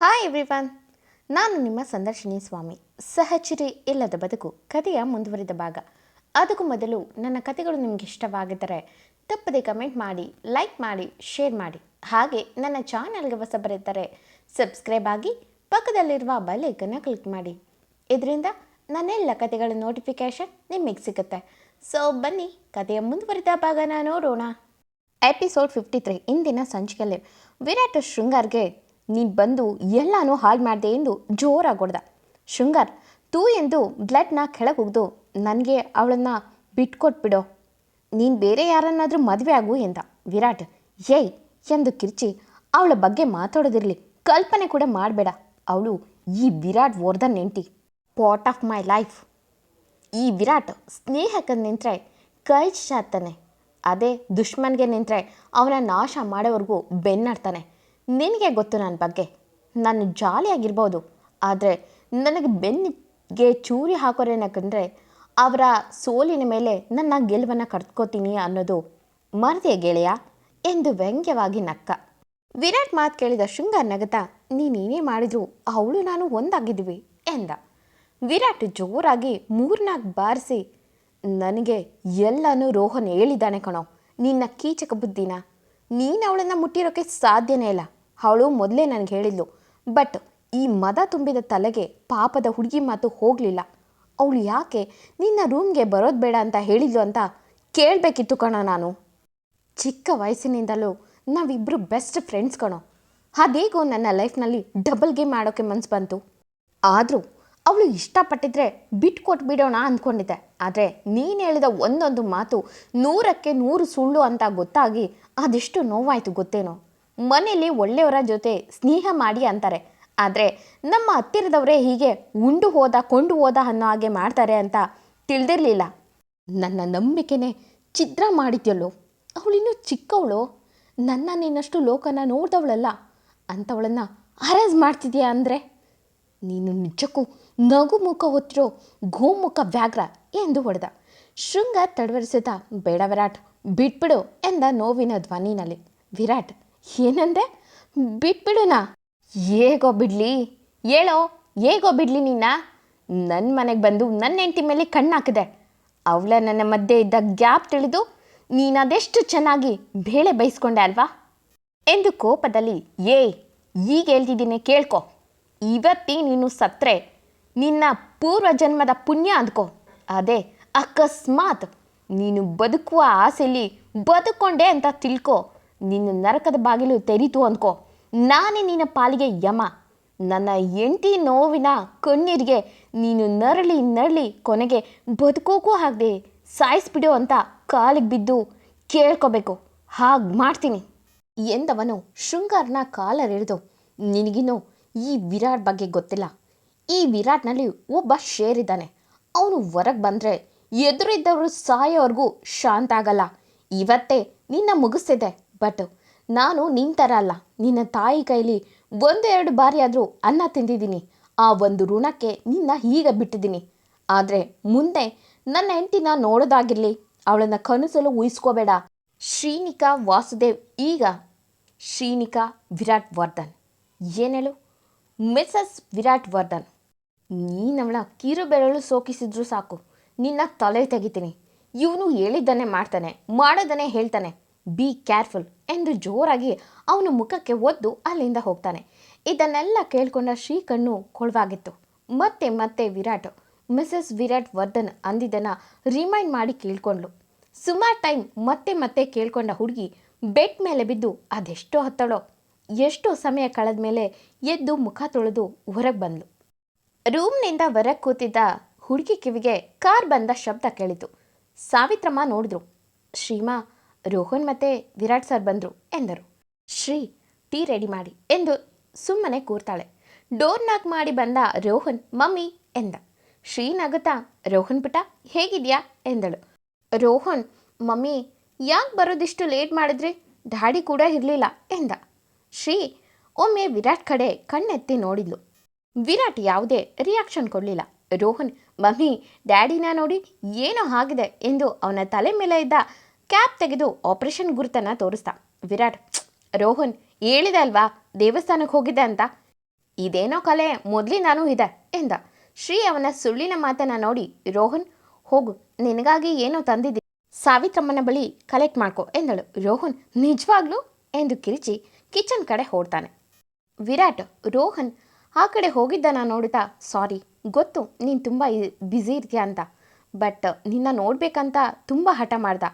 Hi everyone ನಾನು ನಿಮ್ಮ ಸಂದರ್ಶಿನಿ ಸ್ವಾಮಿ. ಸಹಚರಿ ಇಲ್ಲದ ಬದುಕು, ಕಥೆಯ ಮುಂದುವರಿದ ಭಾಗ. ಅದಕ್ಕೂ ಮೊದಲು ನನ್ನ ಕಥೆಗಳು ನಿಮ್ಗೆ ಇಷ್ಟವಾಗಿದ್ದರೆ ತಪ್ಪದೆ ಕಮೆಂಟ್ ಮಾಡಿ, ಲೈಕ್ ಮಾಡಿ, ಶೇರ್ ಮಾಡಿ. ಹಾಗೆ ನನ್ನ ಚಾನಲ್ಗೆ ಹೊಸಬರಿದ್ದರೆ ಸಬ್ಸ್ಕ್ರೈಬ್ ಆಗಿ ಪಕ್ಕದಲ್ಲಿರುವ ಬೆಲ್ ಕ್ಲಿಕ್ ಮಾಡಿ. ಇದರಿಂದ ನನ್ನೆಲ್ಲ ಕಥೆಗಳ ನೋಟಿಫಿಕೇಷನ್ ನಿಮಗೆ ಸಿಗುತ್ತೆ. ಸೊ ಬನ್ನಿ, ಕಥೆಯ ಮುಂದುವರಿದ ಭಾಗನ ನೋಡೋಣ. ಎಪಿಸೋಡ್ ಫಿಫ್ಟಿ ತ್ರೀ ಇಂದಿನ ಸಂಚಿಕೆಯಲ್ಲಿ ವಿರಾಟ್ ಶೃಂಗಾರ್ಗೆ ನೀನು ಬಂದು ಎಲ್ಲನೂ ಹಾಳು ಮಾಡಿದೆ ಎಂದು ಜೋರಾಗಿ ಹೊಡೆದ. ಶೃಂಗಾರ್, ತೂ ಎಂದು ಬ್ಲಡ್ನ ಕೆಳಗೆ ಒಗ್ದು ನನಗೆ ಅವಳನ್ನು ಬಿಟ್ಕೊಟ್ಬಿಡೋ ನೀನು ಬೇರೆ ಯಾರನ್ನಾದರೂ ಮದುವೆ ಆಗು ಎಂದ. ವಿರಾಟ್, ಏಯ್, ಎಂದು ಕಿರ್ಚಿ, ಅವಳ ಬಗ್ಗೆ ಮಾತಾಡೋದಿರಲಿ. ಕಲ್ಪನೆ ಕೂಡ ಮಾಡಬೇಡ. ಅವಳು ಈ ವಿರಾಟ್ ವರ್ಧನ್ ನೆಂಟಿ ಪಾರ್ಟ್ ಆಫ್ ಮೈ ಲೈಫ್. ಈ ವಿರಾಟ್ ಸ್ನೇಹಕ್ಕೆ ನಿಂತರೆ ಕೈ ಚಾತ್ತಾನೆ ಅದೇ ದುಶ್ಮನ್ಗೆ ನಿಂತರೆ ಅವನ ನಾಶ ಮಾಡೋವರೆಗೂ ಬೆನ್ನಾಡ್ತಾನೆ. ನಿನಗೆ ಗೊತ್ತು ನನ್ನ ಬಗ್ಗೆ. ನಾನು ಜಾಲಿಯಾಗಿರ್ಬೋದು. ಆದರೆ ನನಗೆ ಬೆನ್ನಿಗೆ ಚೂರಿ ಹಾಕೋರೇನಕಂದ್ರೆ ಅವರ ಸೋಲಿನ ಮೇಲೆ ನನ್ನ ಗೆಲುವನ್ನು ಕರ್ತ್ಕೋತೀನಿ ಅನ್ನೋದು ಮರದಿಯ ಗೆಳೆಯ ಎಂದು ವ್ಯಂಗ್ಯವಾಗಿ ನಕ್ಕ. ವಿರಾಟ್ ಮಾತು ಕೇಳಿದ ಶೃಂಗ ನಗತ ನೀನೇನೇ ಮಾಡಿದ್ರು ಅವಳು ನಾನು ಒಂದಾಗಿದ್ವಿ ಎಂದ. ವಿರಾಟ್ ಜೋರಾಗಿ ಮೂರ್ನಾಲ್ಕು ಬಾರಿಸಿ, ನನಗೆ ಎಲ್ಲನೂ ರೋಹನ್ ಹೇಳಿದ್ದಾನೆ ಕಣೋ. ನಿನ್ನ ಕೀಚಕ ಬುದ್ಧಿನ. ನೀನು ಅವಳನ್ನು ಮುಟ್ಟಿರೋಕ್ಕೆ ಸಾಧ್ಯನೇ ಇಲ್ಲ. ಅವಳು ಮೊದಲೇ ನನಗೆ ಹೇಳಿದ್ಲು. ಬಟ್ ಈ ಮದ ತುಂಬಿದ ತಲೆಗೆ ಪಾಪದ ಹುಡುಗಿ ಮಾತು ಹೋಗಲಿಲ್ಲ. ಅವಳು ಯಾಕೆ ನಿನ್ನ ರೂಮ್ಗೆ ಬರೋದು ಬೇಡ ಅಂತ ಹೇಳಿದ್ಲು ಅಂತ ಕೇಳಬೇಕಿತ್ತು ಕಣ ನಾನು. ಚಿಕ್ಕ ವಯಸ್ಸಿನಿಂದಲೂ ನಾವಿಬ್ಬರು ಬೆಸ್ಟ್ ಫ್ರೆಂಡ್ಸ್ ಕಣೋ. ಅದೇಗೋ ನನ್ನ ಲೈಫ್ನಲ್ಲಿ ಡಬಲ್ ಗೇಮ್ ಆಡೋಕ್ಕೆ ಮನ್ಸು ಬಂತು. ಆದರೂ ಅವಳು ಇಷ್ಟಪಟ್ಟಿದ್ರೆ ಬಿಟ್ಟು ಕೊಟ್ಬಿಡೋಣ ಅಂದ್ಕೊಂಡಿದ್ದೆ ಆದರೆ ನೀನು ಹೇಳಿದ ಒಂದೊಂದು ಮಾತು ನೂರಕ್ಕೆ ನೂರು ಸುಳ್ಳು ಅಂತ ಗೊತ್ತಾಗಿ ಅದೆಷ್ಟು ನೋವಾಯಿತು ಗೊತ್ತೇನೋ. ಮನೇಲಿ ಒಳ್ಳೆಯವರ ಜೊತೆ ಸ್ನೇಹ ಮಾಡಿ ಅಂತಾರೆ. ಆದರೆ ನಮ್ಮ ಹತ್ತಿರದವರೇ ಹೀಗೆ ಉಂಡು ಹೋದ, ಕೊಂಡು ಹೋದ ಅನ್ನೋ ಹಾಗೆ ಮಾಡ್ತಾರೆ ಅಂತ ತಿಳಿದಿರಲಿಲ್ಲ. ನನ್ನ ನಂಬಿಕೆನೇ ಛಿದ್ರ ಮಾಡಿದ್ಯಲ್ಲೋ? ಅವಳಿನ್ನೂ ಚಿಕ್ಕವಳು? ನನ್ನ ನಿನ್ನಷ್ಟು ಲೋಕನ ನೋಡಿದವಳಲ್ಲ? ಅಂಥವಳನ್ನು ಹರಾಜ್ ಮಾಡ್ತಿದ್ಯಾ ಅಂದರೆ? ನೀನು ನಿಜಕ್ಕೂ ನಗು ಮುಖ ಹೊತ್ತಿರೋ ಗೋಮುಖ ವ್ಯಾಘ್ರ ಎಂದು ಹೊಡೆದ. ಶೃಂಗ ತಡವರಿಸಿದ ಬೇಡ ವಿರಾಟ್ ಬಿಟ್ಬಿಡು ಎಂದ ನೋವಿನ ಧ್ವನಿನಲ್ಲಿ. ವಿರಾಟ್ ಏನಂದೆ? ಬಿಟ್ಬಿಡೋಣ. ಹೇಗೋ ಬಿಡ್ಲಿ. ಹೇಳೋ, ಹೇಗೋ ಬಿಡ್ಲಿ ನಿನ್ನ ನನ್ನ ಮನೆಗೆ ಬಂದು ನನ್ನ ಹೆಂಡತಿ ಮೇಲೆ ಕಣ್ಣಾಕಿದೆ ಅವಳ ನನ್ನ ಮಧ್ಯೆ ಇದ್ದ ಗ್ಯಾಪ್ ತಿಳಿದು ನೀನು ಅದೆಷ್ಟು ಚೆನ್ನಾಗಿ ಬೇಳೆ ಬಯಸ್ಕೊಂಡೆ ಅಲ್ವಾ? ಎಂದು ಕೋಪದಲ್ಲಿ, ಏ, ಈಗ ಹೇಳ್ತಿದ್ದೀನಿ ಕೇಳ್ಕೊ. ಇವತ್ತಿ ನೀನು ಸತ್ರೆ. ನಿನ್ನ ಪೂರ್ವ ಜನ್ಮದ ಪುಣ್ಯ ಅಂದ್ಕೊ. ಅದೇ ಅಕಸ್ಮಾತ್ ನೀನು ಬದುಕುವ ಆಸೆಯಲ್ಲಿ ಬದುಕೊಂಡೆ ಅಂತ ತಿಳ್ಕೊ. ನಿನ್ನ ನರಕದ ಬಾಗಿಲು ತೆರೀತು ಅಂದ್ಕೋ. ನಾನೇ ನಿನ್ನ ಪಾಲಿಗೆ ಯಮ. ನನ್ನ ಎಂಟಿ ನೋವಿನ ಕಣ್ಣೀರಿಗೆ ನೀನು ನರಳಿ ನರಳಿ ಕೊನೆಗೆ ಬದುಕೋಕ್ಕೂ ಆಗದೆ ಸಾಯಿಸ್ಬಿಡು ಅಂತ ಕಾಲಿಗೆ ಬಿದ್ದು ಕೇಳ್ಕೋಬೇಕು. ಹಾಗೆ ಮಾಡ್ತೀನಿ. ಎಂದವನು ಶೃಂಗಾರನ ಕಾಲರೆಳೆದು ನಿನಗಿನ್ನೂ ಈ ವಿರಾಟ್ ಬಗ್ಗೆ ಗೊತ್ತಿಲ್ಲ. ಈ ವಿರಾಟ್ನಲ್ಲಿ ಒಬ್ಬ ಶೇರ್ ಇದ್ದಾನೆ ಅವನು ಹೊರಗೆ ಬಂದರೆ ಎದುರಿದ್ದವರು ಸಾಯೋವರೆಗೂ ಶಾಂತ ಆಗಲ್ಲ ಇವತ್ತೇ ನಿನ್ನ ಮುಗಿಸ್ತಿದೆ ಬಟ್ ನಾನು ನಿನ್ನ ಥರ ಅಲ್ಲ. ನಿನ್ನ ತಾಯಿ ಕೈಲಿ ಒಂದೆರಡು ಬಾರಿ ಆದರೂ ಅನ್ನ ತಿಂದಿದ್ದೀನಿ. ಆ ಒಂದು ಋಣಕ್ಕೆ ನಿನ್ನ ಹೀಗೆ ಬಿಟ್ಟಿದ್ದೀನಿ. ಆದರೆ ಮುಂದೆ ನನ್ನ ಹೆಂಡತಿನ ನೋಡೋದಾಗಿರಲಿ, ಅವಳನ್ನು ಕನಸಲು ಉಯಿಸ್ಕೋಬೇಡ ಶ್ರೀನಿಕಾ ವಾಸುದೇವ್ ಈಗ ಶ್ರೀನಿಕಾ ವಿರಾಟ್ ವರ್ಧನ್. ಏನೇಳು ಮಿಸಸ್ ವಿರಾಟ್ ವರ್ಧನ್. ನೀನವಳ ಕಿರು ಬೆರಳು ಸೋಕಿಸಿದ್ರು ಸಾಕು. ನಿನ್ನ ತಲೆ ತೆಗಿತೀನಿ. ಇವನು ಹೇಳಿದ್ದನ್ನೇ ಮಾಡ್ತಾನೆ, ಮಾಡೋದನ್ನೇ ಹೇಳ್ತಾನೆ. ಬಿ ಕೇರ್ಫುಲ್ ಎಂದು ಜೋರಾಗಿ ಅವನ ಮುಖಕ್ಕೆ ಒದ್ದು ಅಲ್ಲಿಂದ ಹೋಗ್ತಾನೆ. ಇದನ್ನೆಲ್ಲ ಕೇಳ್ಕೊಂಡ ಶ್ರೀಕಣ್ಣು ಕೊಳವಾಗಿತ್ತು. ಮತ್ತೆ ಮತ್ತೆ ವಿರಾಟ್, ಮಿಸಸ್ ವಿರಾಟ್ ವರ್ಧನ್ ಅಂದಿದ್ದನ್ನು ರಿಮೈಂಡ್ ಮಾಡಿ ಕೇಳ್ಕೊಂಡ್ಲು ಸುಮಾರು ಟೈಮ್ ಮತ್ತೆ ಮತ್ತೆ ಕೇಳ್ಕೊಂಡ ಹುಡುಗಿ ಬೆಡ್ ಮೇಲೆ ಬಿದ್ದು, ಅದೆಷ್ಟೋ ಹತ್ತಳೋ, ಎಷ್ಟೋ ಸಮಯ ಕಳೆದ ಮೇಲೆ ಎದ್ದು ಮುಖ ತೊಳೆದು ಹೊರಗೆ ಬಂದ್ಲು. ರೂಮ್ನಿಂದ ಹೊರಗೆ ಕೂತಿದ್ದ ಹುಡುಗಿ ಕಿವಿಗೆ ಕಾರ್ ಬಂದ ಶಬ್ದ ಕೇಳಿತು. ಸಾವಿತ್ರಮ್ಮ ನೋಡಿದ್ರು, ಶ್ರೀಮಾ ರೋಹನ್ ಮತ್ತೆ ವಿರಾಟ್ ಸರ್ ಬಂದರು ಎಂದರು. ಶ್ರೀ, ಟೀ ರೆಡಿ ಮಾಡಿ ಎಂದು ಸುಮ್ಮನೆ ಕೂರ್ತಾಳೆ. ಡೋರ್ ನಾಕ್ ಮಾಡಿ ಬಂದ ರೋಹನ್, ಮಮ್ಮಿ ಎಂದ. ಶ್ರೀ ನಗುತ್ತಾ, ರೋಹನ್ ಪುಟ ಹೇಗಿದ್ಯಾ ಎಂದಳು. ರೋಹನ್, ಮಮ್ಮಿ, ಯಾಕೆ ಬರೋದಿಷ್ಟು ಲೇಟ್ ಮಾಡಿದ್ರಿ? ಡ್ಯಾಡಿ ಕೂಡ ಇರಲಿಲ್ಲ ಎಂದ. ಶ್ರೀ, ಒಮ್ಮೆ ವಿರಾಟ್ ಕಡೆ ಕಣ್ಣೆತ್ತಿ ನೋಡಿದ್ಲು. ವಿರಾಟ್ ಯಾವುದೇ ರಿಯಾಕ್ಷನ್ ಕೊಡಲಿಲ್ಲ. ರೋಹನ್, ಮಮ್ಮಿ, ಡ್ಯಾಡಿನ ನೋಡಿ ಏನೋ ಆಗಿದೆ ಎಂದು ಅವನ ತಲೆ ಮೇಲೆ ಇದ್ದ ಕ್ಯಾಪ್ ತೆಗೆದು ಆಪರೇಷನ್ ಗುರುತನ್ನು ತೋರಿಸ್ದ. ವಿರಾಟ್, ರೋಹನ್, ಹೇಳಿದೆ ಅಲ್ವಾ ದೇವಸ್ಥಾನಕ್ಕೆ ಹೋಗಿದ್ದೆ ಅಂತ? ಇದೇನೋ ಕಲೆ ಮೊದಲಿಂದಾನೂ ಇದೆ ಎಂದ. ಶ್ರೀ ಅವನ ಸುಳ್ಳಿನ ಮಾತನ್ನ ನೋಡಿ ರೋಹನ್, ಹೋಗು, ನಿನಗಾಗಿ ಏನೋ ತಂದಿದ್ದೆ. ಸಾವಿತ್ರಮ್ಮನ ಬಳಿ ಕಲೆಕ್ಟ್ ಮಾಡ್ಕೊ ಎಂದಳು. ರೋಹನ್, ನಿಜವಾಗ್ಲೂ? ಎಂದು ಕಿರಿಚಿ ಕಿಚನ್ ಕಡೆ ಹೋಡ್ತಾನೆ ವಿರಾಟ್, ರೋಹನ್, ಆ ಕಡೆ ಹೋಗಿದ್ದನ ನೋಡುತ್ತಾ, ಸಾರಿ, ಗೊತ್ತು, ನೀನು ತುಂಬ ಬ್ಯುಸಿ ಇರ್ತೀಯ ಅಂತ. ಬಟ್, ನಿನ್ನ ನೋಡ್ಬೇಕಂತ ತುಂಬ ಹಠ ಮಾಡ್ದ.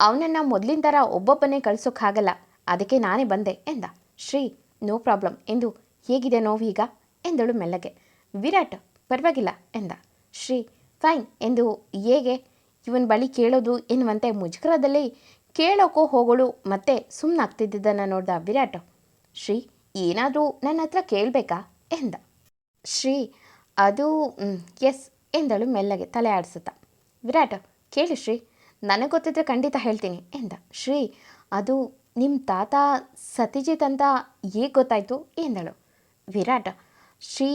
ಅವನನ್ನು ಮೊದಲಿನ ಥರ ಒಬ್ಬೊಬ್ಬನೇ ಕಳ್ಸೋಕ್ಕಾಗಲ್ಲ. ಅದಕ್ಕೆ ನಾನೇ ಬಂದೆ ಎಂದ. Shri, no problem. ಎಂದು, ಹೇಗಿದೆ ನೋವೀಗ ಎಂದಳು ಮೆಲ್ಲಗೆ. ವಿರಾಟ್, ಪರವಾಗಿಲ್ಲ ಎಂದ. ಶ್ರೀ, ಫೈನ್. ಎಂದು, ಹೇಗೆ? ಇವನ್ ಬಳಿ ಕೇಳೋದು ಎನ್ನುವಂತೆ ಮುಜುಗರದಲ್ಲಿ ಕೇಳೋಕೋ ಹೋಗೋಳು ಮತ್ತೆ ಸುಮ್ಮನಾಗ್ತಿದ್ದನ್ನು ನೋಡ್ದ ವಿರಾಟ್. ಶ್ರೀ, ಏನಾದರೂ ನನ್ನ ಹತ್ರ ಕೇಳಬೇಕಾ? ಎಂದ. ಶ್ರೀ, ಅದು ಎಸ್ ಎಂದಳು ಮೆಲ್ಲಗೆ ತಲೆ ಆಡಿಸುತ್ತಾ. ವಿರಾಟ್, ಕೇಳಿ ಶ್ರೀ. ನನಗೆ ಗೊತ್ತಿದ್ರೆ ಖಂಡಿತ ಹೇಳ್ತೀನಿ ಎಂದ. ಶ್ರೀ, ಅದು ನಿಮ್ಮ ತಾತ ಸತ್ಯಜಿತ್ ಅಂತ ಹೇಗೆ ಗೊತ್ತಾಯಿತು ಎಂದಳು. ವಿರಾಟ್, ಶ್ರೀ,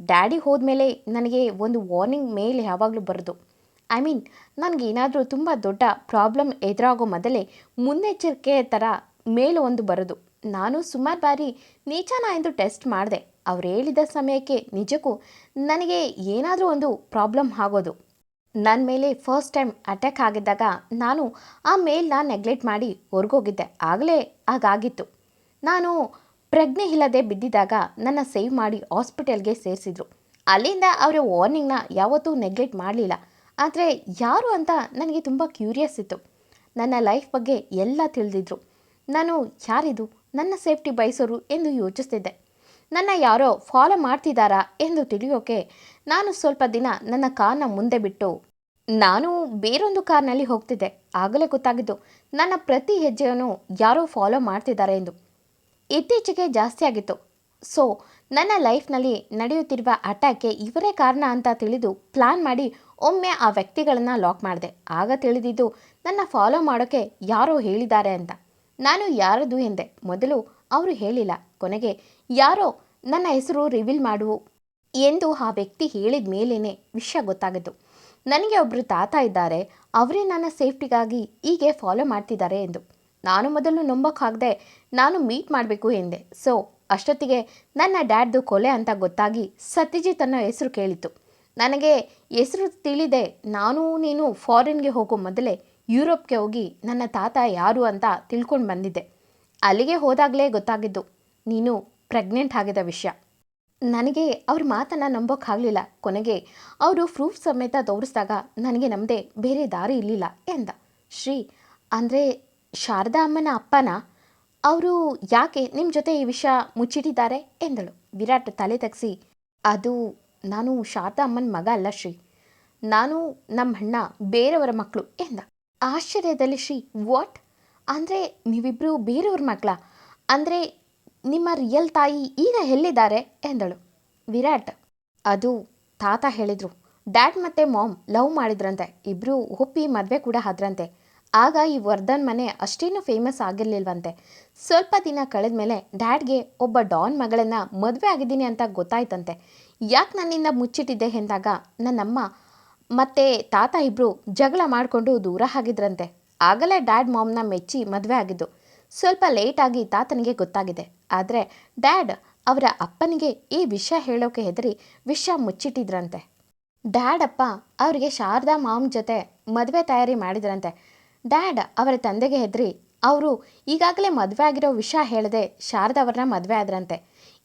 ಡ್ಯಾಡಿ ಹೋದ್ಮೇಲೆ ನನಗೆ ಒಂದು ವಾರ್ನಿಂಗ್ ಮೇಲೆ ಯಾವಾಗಲೂ ಬರೋದು. ಐ ಮೀನ್ ನನಗೇನಾದರೂ ತುಂಬ ದೊಡ್ಡ ಪ್ರಾಬ್ಲಮ್ ಎದುರಾಗೋ ಮೊದಲೇ ಮುನ್ನೆಚ್ಚರಿಕೆ ಥರ ಮೇಲೆ ಒಂದು ಬರೋದು. ನಾನು ಸುಮಾರು ಬಾರಿ ನೀಚನ ಎಂದು ಟೆಸ್ಟ್ ಮಾಡಿದೆ. ಅವ್ರು ಹೇಳಿದ ಸಮಯಕ್ಕೆ ನಿಜಕ್ಕೂ ನನಗೆ ಏನಾದರೂ ಒಂದು ಪ್ರಾಬ್ಲಮ್ ಆಗೋದು. ನನ್ನ ಮೇಲೆ ಫಸ್ಟ್ ಟೈಮ್ ಅಟ್ಯಾಕ್ ಆಗಿದ್ದಾಗ ನಾನು ಆ ಮೇಲ್ನ ನೆಗ್ಲೆಕ್ಟ್ ಮಾಡಿ ಹೊರ್ಗೋಗಿದ್ದೆ. ಆಗಲೇ ಹಾಗಾಗಿತ್ತು. ನಾನು ಪ್ರಜ್ಞೆ ಇಲ್ಲದೆ ಬಿದ್ದಿದ್ದಾಗ ನನ್ನ ಸೇವ್ ಮಾಡಿ ಹಾಸ್ಪಿಟಲ್ಗೆ ಸೇರಿಸಿದ್ರು. ಅಲ್ಲಿಂದ ಅವರ ವಾರ್ನಿಂಗ್ನ ಯಾವತ್ತೂ ನೆಗ್ಲೆಕ್ಟ್ ಮಾಡಲಿಲ್ಲ. ಆದರೆ ಯಾರು ಅಂತ ನನಗೆ ತುಂಬ ಕ್ಯೂರಿಯಸ್ ಇತ್ತು. ನನ್ನ ಲೈಫ್ ಬಗ್ಗೆ ಎಲ್ಲ ತಿಳಿದಿದ್ರು. ನಾನು ಯಾರಿದು, ನನ್ನ ಸೇಫ್ಟಿ ಬಯಸೋರು ಎಂದು ಯೋಚಿಸ್ತಿದ್ದೆ. ನನ್ನ ಯಾರೋ ಫಾಲೋ ಮಾಡ್ತಿದ್ದಾರಾ ಎಂದು ತಿಳಿಯೋಕೆ ನಾನು ಸ್ವಲ್ಪ ದಿನ ನನ್ನ ಕಾರ್ನ ಮುಂದೆ ಬಿಟ್ಟು ನಾನು ಬೇರೊಂದು ಕಾರ್ನಲ್ಲಿ ಹೋಗ್ತಿದ್ದೆ. ಆಗಲೇ ಗೊತ್ತಾಗಿದ್ದು, ನನ್ನ ಪ್ರತಿ ಹೆಜ್ಜೆಯನ್ನು ಯಾರೋ ಫಾಲೋ ಮಾಡ್ತಿದ್ದಾರೆ ಎಂದು. ಇತ್ತೀಚೆಗೆ ಜಾಸ್ತಿ ಆಗಿತ್ತು. ಸೊ ನನ್ನ ಲೈಫ್ನಲ್ಲಿ ನಡೆಯುತ್ತಿರುವ ಅಟ್ಯಾಕ್ಗೆ ಇವರೇ ಕಾರಣ ಅಂತ ತಿಳಿದು ಪ್ಲಾನ್ ಮಾಡಿ ಒಮ್ಮೆ ಆ ವ್ಯಕ್ತಿಗಳನ್ನು ಲಾಕ್ ಮಾಡಿದೆ. ಆಗ ತಿಳಿದಿದ್ದು, ನನ್ನ ಫಾಲೋ ಮಾಡೋಕ್ಕೆ ಯಾರೋ ಹೇಳಿದ್ದಾರೆ ಅಂತ. ನಾನು ಯಾರದು ಎಂದೆ. ಮೊದಲು ಅವರು ಹೇಳಿಲ್ಲ. ಕೊನೆಗೆ ಯಾರೋ ನನ್ನ ಹೆಸರು ರಿವೀಲ್ ಮಾಡು ಎಂದು ಆ ವ್ಯಕ್ತಿ ಹೇಳಿದ ಮೇಲೇ ವಿಷಯ ಗೊತ್ತಾಗಿದ್ದು. ನನಗೆ ಒಬ್ಬರು ತಾತ ಇದ್ದಾರೆ. ಅವರೇ ನನ್ನ ಸೇಫ್ಟಿಗಾಗಿ ಹೀಗೆ ಫಾಲೋ ಮಾಡ್ತಿದ್ದಾರೆ ಎಂದು. ನಾನು ಮೊದಲು ನಂಬೋಕ್ಕಾಗದೆ ನಾನು ಮೀಟ್ ಮಾಡಬೇಕು ಎಂದೆ. ಸೊ ಅಷ್ಟೊತ್ತಿಗೆ ನನ್ನ ಡ್ಯಾಡ್ದು ಕೊಲೆ ಅಂತ ಗೊತ್ತಾಗಿ ಸತ್ಯಜಿತ್ ಅನ್ನೋ ಹೆಸರು ಕೇಳಿತು ನನಗೆ ಹೆಸರು ತಿಳಿದೆ. ನಾನು ನೀನು ಫಾರಿನ್ಗೆ ಹೋಗೋ ಮೊದಲೇ ಯುರೋಪ್ಗೆ ಹೋಗಿ ನನ್ನ ತಾತ ಯಾರು ಅಂತ ತಿಳ್ಕೊಂಡು ಬಂದಿದ್ದೆ. ಅಲ್ಲಿಗೆ ಹೋದಾಗಲೇ ಗೊತ್ತಾಗಿದ್ದು ನೀನು ಪ್ರೆಗ್ನೆಂಟ್ ಆಗಿದ್ದ ವಿಷಯ. ನನಗೆ ಅವ್ರ ಮಾತನ್ನು ನಂಬೋಕ್ಕಾಗಲಿಲ್ಲ. ಕೊನೆಗೆ ಅವರು ಪ್ರೂಫ್ ಸಮೇತ ತೋರಿಸಿದಾಗ ನನಗೆ ನಮ್ಮದೇ ಬೇರೆ ದಾರಿ ಇರಲಿಲ್ಲ ಎಂದ. ಶ್ರೀ, ಅಂದರೆ ಶಾರದಾ ಅಮ್ಮನ ಅಪ್ಪನ? ಅವರು ಯಾಕೆ ನಿಮ್ಮ ಜೊತೆ ಈ ವಿಷಯ ಮುಚ್ಚಿಟ್ಟಿದ್ದಾರೆ? ಎಂದಳು. ವಿರಾಟ್ ತಲೆ ತಗ್ಸಿ, ಅದು ನಾನು ಶಾರದಾ ಅಮ್ಮನ ಮಗ ಅಲ್ಲ ಶ್ರೀ. ನಾನು ನಮ್ಮ ಅಣ್ಣ ಬೇರೆಯವರ ಮಕ್ಕಳು ಎಂದ. ಆಶ್ಚರ್ಯದಲ್ಲಿ ಶ್ರೀ, ವಾಟ್? ಅಂದರೆ ನೀವಿಬ್ಬರು ಬೇರೆಯವ್ರ ಮಕ್ಕಳ ಅಂದರೆ ನಿಮ್ಮ ರಿಯಲ್ ತಾಯಿ ಈಗ ಎಲ್ಲಿದ್ದಾರೆ? ಎಂದಳು. ವಿರಾಟ್. ಅದು ತಾತ ಹೇಳಿದರು. ಡ್ಯಾಡ್ ಮತ್ತೆ ಮಾಮ್ ಲವ್ ಮಾಡಿದ್ರಂತೆ. ಇಬ್ರು ಒಪ್ಪಿ ಮದುವೆ ಕೂಡ ಆದ್ರಂತೆ. ಆಗ ಈ ವರ್ಧನ್ ಮನೆ ಅಷ್ಟೇನು ಫೇಮಸ್ ಆಗಿರಲಿಲ್ವಂತೆ. ಸ್ವಲ್ಪ ದಿನ ಕಳೆದ ಮೇಲೆ ಡ್ಯಾಡ್ಗೆ ಒಬ್ಬ ಡಾನ್ ಮಗಳನ್ನು ಮದುವೆ ಆಗಿದ್ದೀನಿ ಅಂತ ಗೊತ್ತಾಯ್ತಂತೆ. ಯಾಕೆ ನನ್ನಿಂದ ಮುಚ್ಚಿಟ್ಟಿದ್ದೆ ಎಂದಾಗ ನನ್ನಮ್ಮ ಮತ್ತೆ ತಾತ ಇಬ್ಬರು ಜಗಳ ಮಾಡಿಕೊಂಡು ದೂರ ಆಗಿದ್ರಂತೆ. ಆಗಲೇ ಡ್ಯಾಡ್ ಮಾಮ್ನ ಮೆಚ್ಚಿ ಮದುವೆ ಆಗಿದ್ದು. ಸ್ವಲ್ಪ ಲೇಟಾಗಿ ತಾತನಿಗೆ ಗೊತ್ತಾಗಿದೆ. ಆದರೆ ಡ್ಯಾಡ್ ಅವರ ಅಪ್ಪನಿಗೆ ಈ ವಿಷಯ ಹೇಳೋಕೆ ಹೆದರಿ ವಿಷಯ ಮುಚ್ಚಿಟ್ಟಿದ್ರಂತೆ. ಡ್ಯಾಡ್ ಅಪ್ಪ ಅವರಿಗೆ ಶಾರದಾ ಮಾಮ್ ಜೊತೆ ಮದುವೆ ತಯಾರಿ ಮಾಡಿದ್ರಂತೆ. ಡ್ಯಾಡ್ ಅವರ ತಂದೆಗೆ ಹೆದರಿ ಅವರು ಈಗಾಗಲೇ ಮದುವೆ ಆಗಿರೋ ವಿಷಯ ಹೇಳದೆ ಶಾರದಾ ಅವ್ರನ್ನ ಮದುವೆ ಆದ್ರಂತೆ.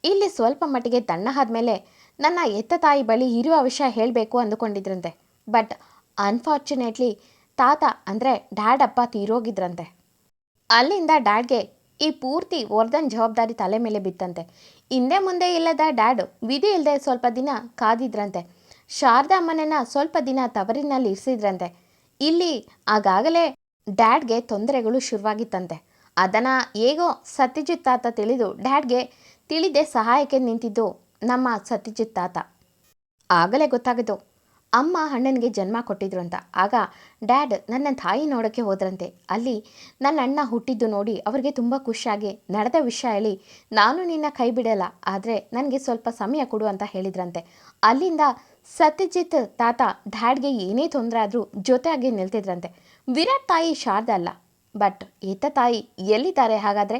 ಇಲ್ಲಿ ಸ್ವಲ್ಪ ಮಟ್ಟಿಗೆ ತಣ್ಣ ಆದಮೇಲೆ ನನ್ನ ಎತ್ತ ತಾಯಿ ಬಳಿ ಇರುವ ವಿಷಯ ಹೇಳಬೇಕು ಅಂದುಕೊಂಡಿದ್ರಂತೆ. ಬಟ್ ಅನ್ಫಾರ್ಚುನೇಟ್ಲಿ ತಾತ ಅಂದರೆ ಡ್ಯಾಡ್ ಅಪ್ಪ ತೀರೋಗಿದ್ರಂತೆ. ಅಲ್ಲಿಂದ ಡ್ಯಾಡ್ಗೆ ಈ ಪೂರ್ತಿ ವರ್ಧನ್ ಜವಾಬ್ದಾರಿ ತಲೆ ಮೇಲೆ ಬಿತ್ತಂತೆ. ಹಿಂದೆ ಮುಂದೆ ಇಲ್ಲದ ಡ್ಯಾಡ್ ವಿಧಿ ಇಲ್ಲದೆ ಸ್ವಲ್ಪ ದಿನ ಕಾದಿದ್ರಂತೆ. ಶಾರದಾ ಅಮ್ಮನನ್ನ ಸ್ವಲ್ಪ ದಿನ ತವರಿನಲ್ಲಿ ಇರಿಸಿದ್ರಂತೆ. ಇಲ್ಲಿ ಆಗಾಗಲೇ ಡ್ಯಾಡ್ಗೆ ತೊಂದರೆಗಳು ಶುರುವಾಗಿತ್ತಂತೆ. ಅದನ್ನು ಹೇಗೋ ಸತ್ಯಜಿತ್ ತಾತ ತಿಳಿದು ಡ್ಯಾಡ್ಗೆ ತಿಳಿದೆ ಸಹಾಯಕ್ಕೆ ನಿಂತಿದ್ದು ನಮ್ಮ ಸತ್ಯಜಿತ್ ತಾತ. ಆಗಲೇ ಗೊತ್ತಾಗಿದ್ದು ಅಮ್ಮ ಅಣ್ಣನಿಗೆ ಜನ್ಮ ಕೊಟ್ಟಿದ್ರು ಅಂತ ಆಗ ಡ್ಯಾಡ್ ನನ್ನ ತಾಯಿ ನೋಡೋಕ್ಕೆ ಹೋದ್ರಂತೆ. ಅಲ್ಲಿ ನನ್ನ ಅಣ್ಣ ಹುಟ್ಟಿದ್ದು ನೋಡಿ ಅವರಿಗೆ ತುಂಬ ಖುಷಿಯಾಗಿ ನಡೆದ ವಿಷಯ ಹೇಳಿ ನಾನು ನಿನ್ನ ಕೈ ಬಿಡಲ್ಲ, ಆದರೆ ನನಗೆ ಸ್ವಲ್ಪ ಸಮಯ ಕೊಡು ಅಂತ ಹೇಳಿದ್ರಂತೆ. ಅಲ್ಲಿಂದ ಸತ್ಯಜಿತ್ ತಾತ ಡ್ಯಾಡ್ಗೆ ಏನೇ ತೊಂದರೆ ಆದರೂ ಜೊತೆಯಾಗಿ ನಿಲ್ತಿದ್ರಂತೆ. ವಿರಾಟ್ ತಾಯಿ ಶಾರದ ಅಲ್ಲ, ಬಟ್ ಏತ ತಾಯಿ ಎಲ್ಲಿದ್ದಾರೆ ಹಾಗಾದರೆ?